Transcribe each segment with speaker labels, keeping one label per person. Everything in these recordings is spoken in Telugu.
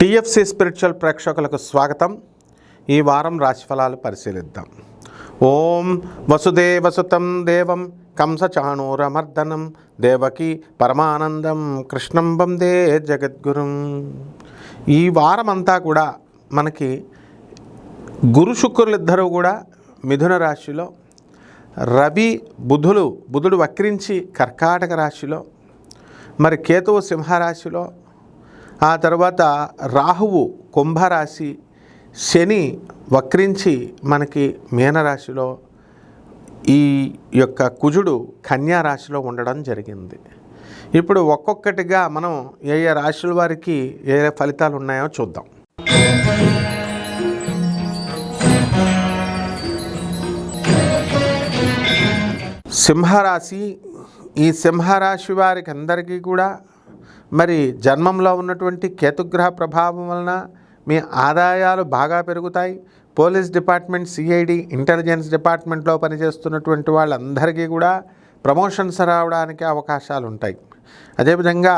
Speaker 1: టిఎఫ్సి స్పిరిచువల్ ప్రేక్షకులకు స్వాగతం. ఈ వారం రాశిఫలాలు పరిశీలిద్దాం. ఓం వసుదేవసుతం దేవం కంసచాణూరమర్దనం దేవకి పరమానందం కృష్ణం వందే జగద్గురుం. ఈ వారం అంతా కూడా మనకి గురు శుక్రులు కూడా మిథున రాశిలో రవి బుధులు బుధుడు వక్రించి కర్కాటక రాశిలో మరి కేతువు సింహరాశిలో ఆ తర్వాత రాహువు కుంభరాశి శని వక్రించి మనకి మీనరాశిలో ఈ యొక్క కుజుడు కన్యా రాశిలో ఉండడం జరిగింది. ఇప్పుడు ఒక్కొక్కటిగా మనం ఏ ఏ రాశుల వారికి ఏ ఏ ఫలితాలు ఉన్నాయో చూద్దాం. సింహరాశి ఈ సింహరాశి వారికి అందరికీ కూడా మరి జన్మంలో ఉన్నటువంటి కేతుగ్రహ ప్రభావం వలన మీ ఆదాయాలు బాగా పెరుగుతాయి. పోలీస్ డిపార్ట్మెంట్ సిఐడి ఇంటెలిజెన్స్ డిపార్ట్మెంట్లో పనిచేస్తున్నటువంటి వాళ్ళందరికీ కూడా ప్రమోషన్స్ రావడానికి అవకాశాలు ఉంటాయి. అదేవిధంగా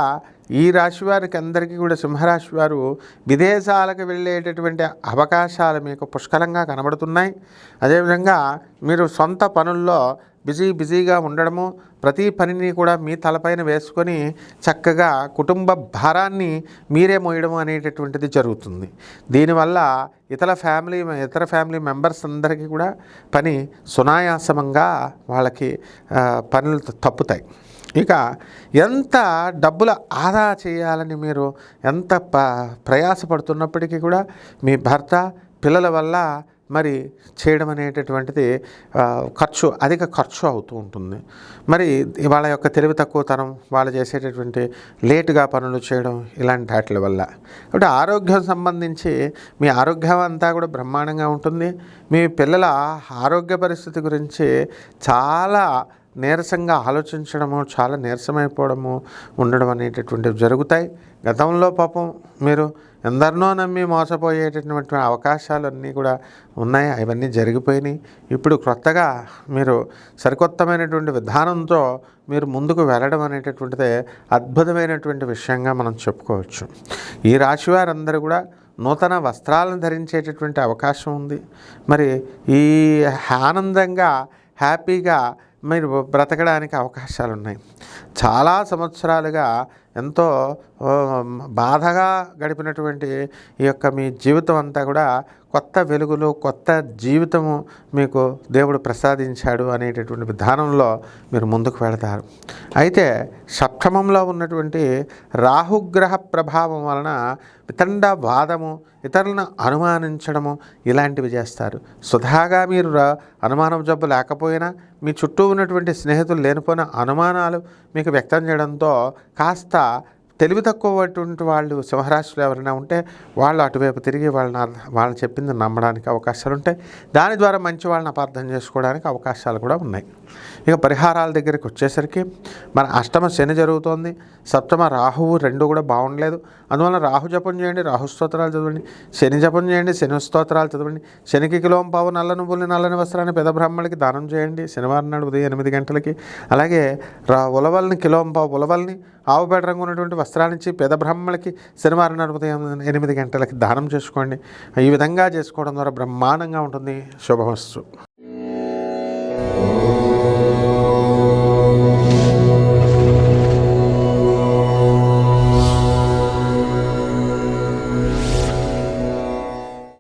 Speaker 1: ఈ రాశి వారికి అందరికీ కూడా సింహరాశి వారు విదేశాలకు వెళ్ళేటటువంటి అవకాశాలు మీకు పుష్కలంగా కనబడుతున్నాయి. అదేవిధంగా మీరు సొంత పనుల్లో బిజీ బిజీగా ఉండడము ప్రతి పనిని కూడా మీ తలపైన వేసుకొని చక్కగా కుటుంబ భారాన్ని మీరే మోయడం అనేటటువంటిది జరుగుతుంది. దీనివల్ల ఇతర ఫ్యామిలీ ఇతర ఫ్యామిలీ మెంబర్స్ అందరికీ కూడా పని సునాయాసమంగా వాళ్ళకి పనులు తప్పుతాయి. ఇక ఎంత డబ్బులు ఆదా చేయాలని మీరు ఎంత ప ప్రయాసపడుతున్నప్పటికీ కూడా మీ భర్త పిల్లల వల్ల మరి చేయడం అనేటటువంటిది ఖర్చు అధిక ఖర్చు అవుతూ ఉంటుంది. మరి వాళ్ళ యొక్క తెలివి తక్కువతనం వాళ్ళు చేసేటటువంటి లేటుగా పనులు చేయడం ఇలాంటి వాటి వల్ల. కాబట్టి ఆరోగ్యం సంబంధించి మీ ఆరోగ్యం అంతా కూడా బ్రహ్మాండంగా ఉంటుంది. మీ పిల్లల ఆరోగ్య పరిస్థితి గురించి చాలా నీరసంగా ఆలోచించడము చాలా నీరసమైపోవడము ఉండడం అనేటటువంటివి జరుగుతాయి. గతంలో పాపం మీరు ఎందరినో నమ్మి మోసపోయేటటువంటి అవకాశాలు అన్నీ కూడా ఉన్నాయి. అవన్నీ జరిగిపోయినాయి. ఇప్పుడు కొత్తగా మీరు సరికొత్తమైనటువంటి విధానంతో మీరు ముందుకు వెళ్ళడం అనేటటువంటిదే అద్భుతమైనటువంటి విషయంగా మనం చెప్పుకోవచ్చు. ఈ రాశి వారందరూ కూడా నూతన వస్త్రాలను ధరించేటటువంటి అవకాశం ఉంది. మరి ఈ ఆనందంగా హ్యాపీగా మీరు బ్రతకడానికి అవకాశాలు ఉన్నాయి చాలా సంవత్సరాలుగా ఎంతో బాధగా గడిపినటువంటి ఈ యొక్క మీ జీవితం అంతా కూడా కొత్త వెలుగులు కొత్త జీవితము మీకు దేవుడు ప్రసాదించాడు అనేటటువంటి విధానంలో మీరు ముందుకు వెళతారు. అయితే సప్తమంలో ఉన్నటువంటి రాహుగ్రహ ప్రభావం వలన వితండ వాదము ఇతరులను అనుమానించడము ఇలాంటివి చేస్తారు. సుధాగా మీరు రా- అనుమానం జబ్బు లేకపోయినా మీ చుట్టూ ఉన్నటువంటి స్నేహితులు లేనిపోయిన అనుమానాలు మీకు వ్యక్తం చేయడంతో కాస్త తెలివి తక్కువ వాళ్ళు సింహరాశిలో ఎవరైనా ఉంటే వాళ్ళు అటువైపు తిరిగి వాళ్ళని వాళ్ళని వాళ్ళు చెప్పింది నమ్మడానికి అవకాశాలు ఉంటాయి. దాని ద్వారా మంచి వాళ్ళని అపార్థం చేసుకోవడానికి అవకాశాలు కూడా ఉన్నాయి. ఇక పరిహారాల దగ్గరికి వచ్చేసరికి మన అష్టమ శని జరుగుతోంది. సప్తమ రాహువు రెండు కూడా బాగుండలేదు. అందువల్ల రాహు జపం చేయండి రాహు స్తోత్రాలు చదవండి శని జపం చేయండి శని స్తోత్రాలు చదవండి శనికి కిలోం పావు నల్ల నువ్వుల్ని నల్లని వస్త్రాన్ని పెద్ద బ్రాహ్మణులకి దానం చేయండి శనివారం నాడు ఉదయం ఎనిమిది గంటలకి. అలాగే రా ఉలవల్ని కిలోం పావు ఉలవల్ని ఆవు పేడ రంగు ఉన్నటువంటి వస్త్రాన్నిచ్చి పేద బ్రాహ్మణులకి శనివారం నాడు ఉదయం ఎనిమిది గంటలకి దానం చేసుకోండి. ఈ విధంగా చేసుకోవడం ద్వారా బ్రహ్మాండంగా ఉంటుంది శుభమస్సు